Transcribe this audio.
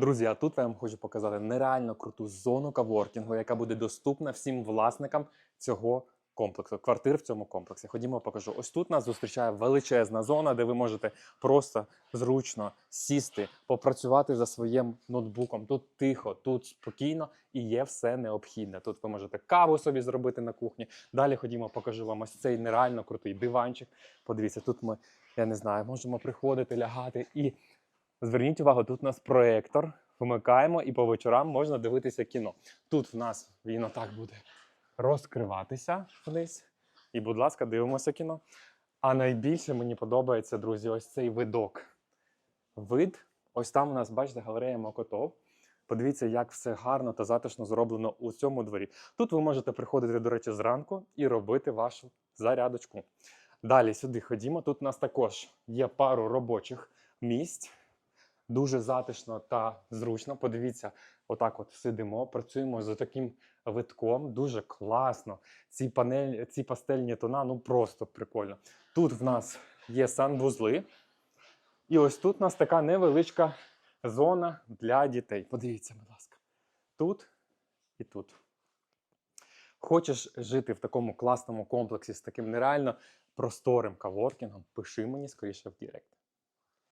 Друзі, а тут я вам хочу показати нереально круту зону каворкінгу, яка буде доступна всім власникам цього комплексу, квартир в цьому комплексі. Ходімо, покажу. Ось тут нас зустрічає величезна зона, де ви можете просто зручно сісти, попрацювати за своїм ноутбуком. Тут тихо, тут спокійно і є все необхідне. Тут ви можете каву собі зробити на кухні. Далі ходімо, покажу вам ось цей нереально крутий диванчик. Подивіться, тут ми, я не знаю, можемо приходити, лягати і Зверніть увагу, тут у нас проєктор. Вмикаємо і по вечорам можна дивитися кіно. Тут в нас він отак буде розкриватися вниз. І, будь ласка, дивимося кіно. А найбільше мені подобається, друзі, ось цей видок. Вид. Ось там у нас, бачите, галерея Мокотов. Подивіться, як все гарно та затишно зроблено у цьому дворі. Тут ви можете приходити, до речі, зранку і робити вашу зарядочку. Далі сюди ходімо. Тут у нас також є пару робочих місць. Дуже затишно та зручно. Подивіться, отак от сидимо, працюємо за таким витком. Дуже класно. Ці панель, ці пастельні тона, ну просто прикольно. Тут в нас є санвузли. І ось тут у нас така невеличка зона для дітей. Подивіться, будь ласка. Тут і тут. Хочеш жити в такому класному комплексі з таким нереально просторим каворкінгом, пиши мені скоріше в Директ.